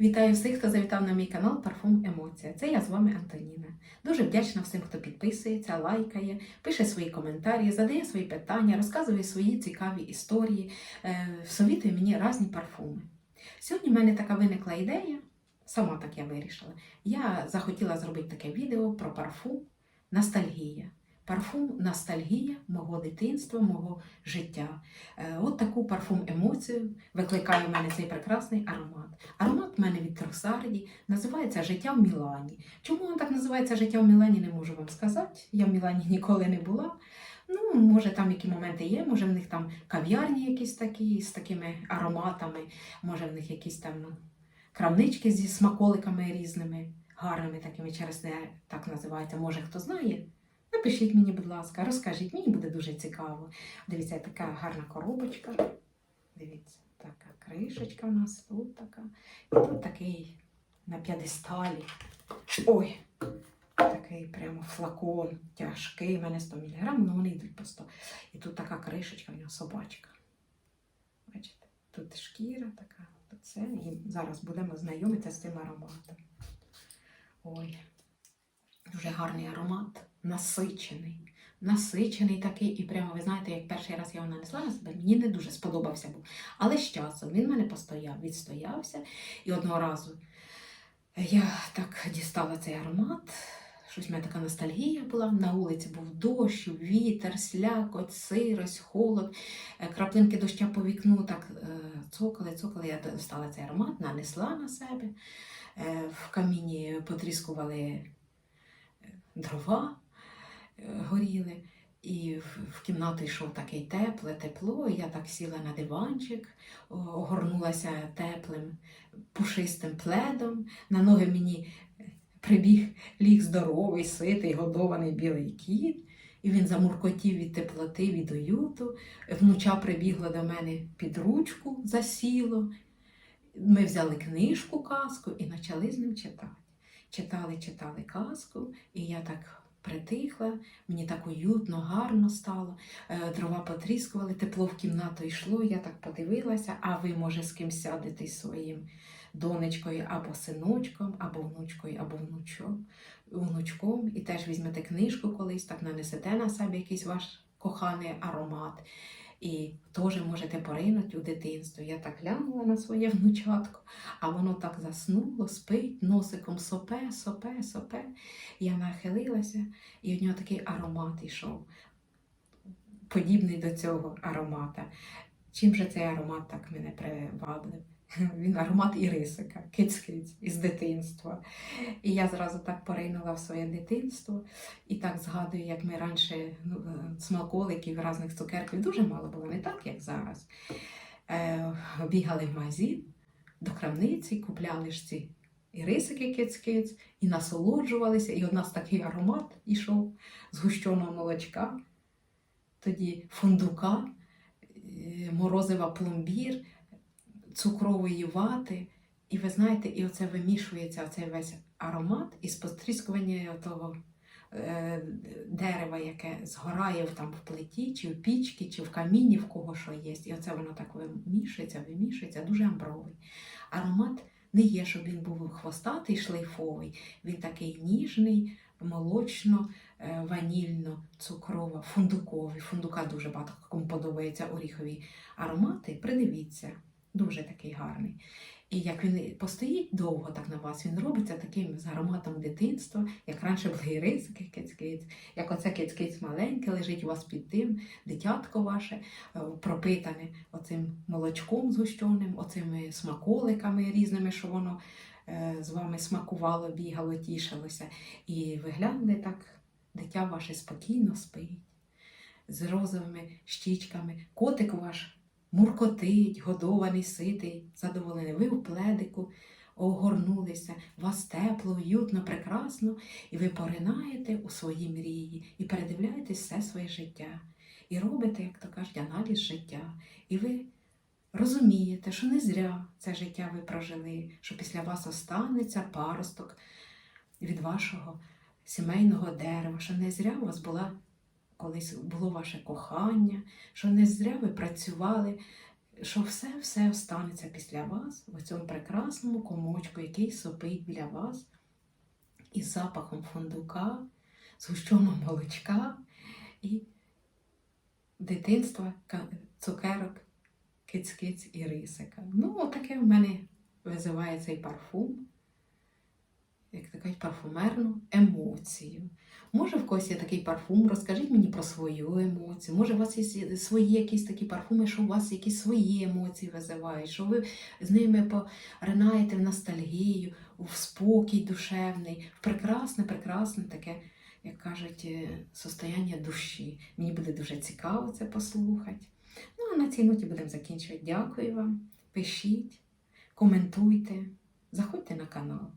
Вітаю всіх, хто завітав на мій канал Парфум Емоція. Це я з вами Антоніна. Дуже вдячна всім, хто підписується, лайкає, пише свої коментарі, задає свої питання, розказує свої цікаві історії, е, совітує мені різні парфуми. Сьогодні в мене така виникла ідея, сама так я вирішила. Я захотіла зробити таке відео про парфум Ностальгія. Парфум ностальгія мого дитинства, мого життя. Е, От таку парфум емоцію викликає в мене цей прекрасний аромат. Аромат в мене від Тросарді називається Життя в Мілані. Чому він так називається Життя в Мілані, не можу вам сказати. Я в Мілані ніколи не була. Ну, може, там які моменти є, може в них там кав'ярні якісь такі з такими ароматами, може в них якісь там крамнички зі смаколиками різними, гарними такими, через те так називається. Може хто знає. Напишіть мені, будь ласка, розкажіть, мені буде дуже цікаво. Дивіться, така гарна коробочка. Дивіться, така кришечка в нас тут така. І тут такий на п'ядесталі. Ой, такий прямо флакон тяжкий, у мене 100 мг, але вони йдуть по 100. І тут така кришечка, у нього собачка. Бачите, тут шкіра така, тут це. І зараз будемо знайомитися з цим ароматом. Ой, дуже гарний аромат, насичений. Насичений такий, і прямо, ви знаєте, як перший раз я його нанесла на себе, мені не дуже сподобався був. Але з часом він мене постояв, відстоявся. І одного разу я так дістала цей аромат. Щось в мене така ностальгія була. На вулиці був дощ, вітер, слякоть, сирость, холод, Е, краплинки доща по вікну так е, цокали, цокали. Я достала цей аромат, нанесла на себе. Е, В каміні потріскували дрова, горіли. І в- кімнату йшов такий тепле тепло, я так сіла на диванчик, огорнулася теплим пушистим пледом. На ноги мені прибіг ліг здоровий, ситий, годований білий кіт. І він замуркотів від теплоти, від уюту. Внуча прибігла до мене під ручку, засіло. Ми взяли книжку, казку і почали з ним читати. Читали, читали казку, і я так притихла, мені так уютно, гарно стало. Е, Дрова потріскували, тепло в кімнату йшло. Я так подивилася, а ви, може, з ким сядете своїм донечкою або синочком, або внучкою, або внучом, внучком, і теж візьмете книжку колись, так нанесете на себе якийсь ваш коханий аромат. І теж можете поринути у дитинство. Я так глянула на своє внучатко, а воно так заснуло, спить, носиком сопе, сопе, сопе. Я нахилилася, і в нього такий аромат йшов, подібний до цього аромата. Чим же цей аромат так мене приваблив? Він аромат ірисика, киць-киць із дитинства. І я зразу так поринула в своє дитинство і так згадую, як ми раніше ну, е, смаколиків, різних цукерків дуже мало було, не так, як зараз. Е, бігали в магазин до крамниці, купляли ж ці ірисики киць-киць і насолоджувалися. І у нас такий аромат ішов з гущеного молочка, тоді фундука, е, морозива пломбір, цукрової вати. І ви знаєте, і оце вимішується цей весь аромат із постріскування того е, дерева, яке згорає там в плиті, чи в пічці, чи в каміні, в кого що є. І оце воно так вимішується, вимішується, дуже амбровий. Аромат не є, щоб він був хвостатий, шлейфовий. Він такий ніжний, молочно, е, ванільно, цукрово, фундуковий. Фундука дуже багато кому подобаються оріхові аромати. Придивіться, дуже такий гарний. І як він постоїть довго так на вас, він робиться таким з ароматом дитинства, як раніше були ірисики, киць-киць, як оце киць-киць маленьке лежить у вас під тим, дитятко ваше, е, пропитане оцим молочком згущеним, оцими смаколиками різними, що воно е, з вами смакувало, бігало, тішилося. І ви глянули так, дитя ваше спокійно спить, з розовими щічками, котик ваш муркотить, годований, ситий, задоволений. Ви у пледику огорнулися, вас тепло, уютно, прекрасно, і ви поринаєте у свої мрії і передивляєтесь все своє життя. І робите, як то кажуть, аналіз життя. І ви розумієте, що не зря це життя ви прожили, що після вас останеться паросток від вашого сімейного дерева, що не зря у вас була колись було ваше кохання, що не зря ви працювали що все-все останеться після вас в цьому прекрасному комочку, який сопить біля вас із запахом фундука, згущеного молочка і дитинства, цукерок, киць-киць і рисика. Ну, таке в мене визиває цей парфум, як така парфумерну емоцію. Може, в когось є такий парфум, розкажіть мені про свою емоцію. Може, у вас є свої якісь такі парфуми, що у вас якісь свої емоції визивають, що ви з ними поринаєте в ностальгію, в спокій душевний, в прекрасне, прекрасне таке, як кажуть, е, состояння душі. Мені буде дуже цікаво це послухати. Ну, а на цій ноті будемо закінчувати. Дякую вам. Пишіть, коментуйте, заходьте на канал.